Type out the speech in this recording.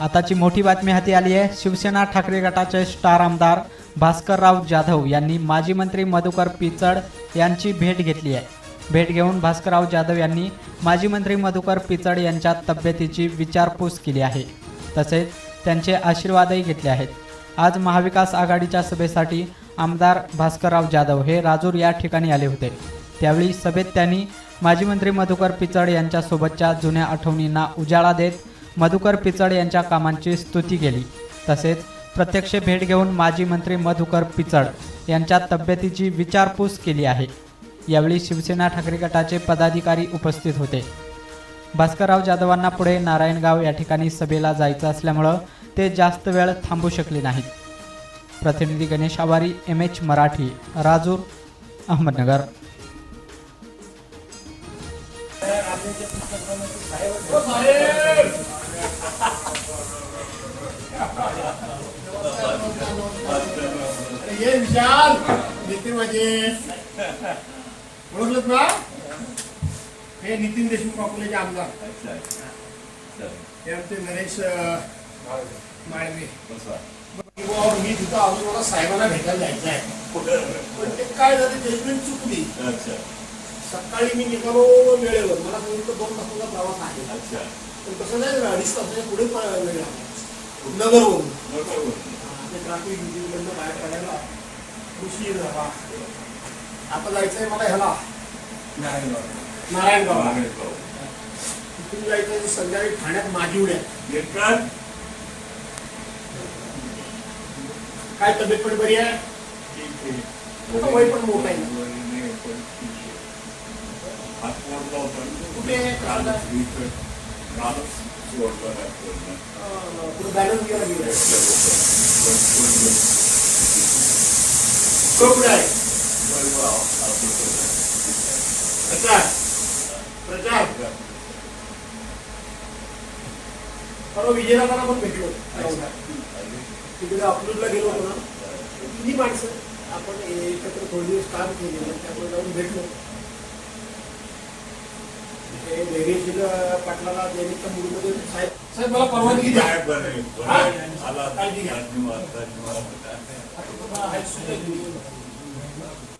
आताची मोठी बातमी हाती आली आहे. शिवसेना ठाकरे गटाचे स्टार आमदार भास्करराव जाधव यांनी माजी मंत्री मधुकर पिचड यांची भेट घेतली आहे. भेट घेऊन भास्करराव जाधव यांनी माजी मंत्री मधुकर पिचड यांच्या तब्येतीची विचारपूस केली आहे. तसेच त्यांचे आशीर्वादही घेतले आहेत. आज महाविकास आघाडीच्या सभेसाठी आमदार भास्करराव जाधव हे राजूर या ठिकाणी आले होते. त्यावेळी सभेत त्यांनी माजी मंत्री मधुकर पिचड यांच्यासोबतच्या जुन्या आठवणींना उजाळा देत मधुकर पिचड यांच्या कामांची स्तुती केली. तसेच प्रत्यक्ष भेट घेऊन माजी मंत्री मधुकर पिचड यांच्या तब्येतीची विचारपूस केली आहे. यावेळी शिवसेना ठाकरे गटाचे पदाधिकारी उपस्थित होते. भास्करराव जाधवांना पुढे नारायणगाव या ठिकाणी सभेला जायचं असल्यामुळं ते जास्त वेळ थांबू शकले नाहीत. प्रतिनिधी गणेश आवारी एम एच मराठी राजूर अहमदनगर. ये विशाल. नितीन माझे ओळखलत ना? हे नितीन देशमुख अकोल्याचे आमदार. हे आमचे नरेश माळवे. बुवा, मी तिथं अजून मला साहेबांना भेटायला जायचं आहे पण ते काय झालं जजमेंट चुकली. सकाळी मी निघालो वेळेवर मला सांगितलं दोन तासाचा प्रवास आहे. पण कसं नाही अडीच तासाच्या पुढे प- वेळ लागला. नगरवरून ते ट्रॅफिक ड्युटीमधनं बाहेर पडायला उशीर झाला आता जायचंय मला ह्याला. नारायणगाव. तिथून जायचंय संध्याकाळी ठाण्यात माझी उड्या काय तब्येत पण बरी आहे? आता वय पण मोठं आहे. कुठे आहे? आहे प्रचार प्रचार पण भेटलो तिकडे अकलूजला गेलो होतो ना तिन्ही माणसं आपण एकत्र थोडे दिवस काम केलेलं त्यामुळे जाऊन भेटलो साहेब मला परवानगी द्या. घेऊन येतो.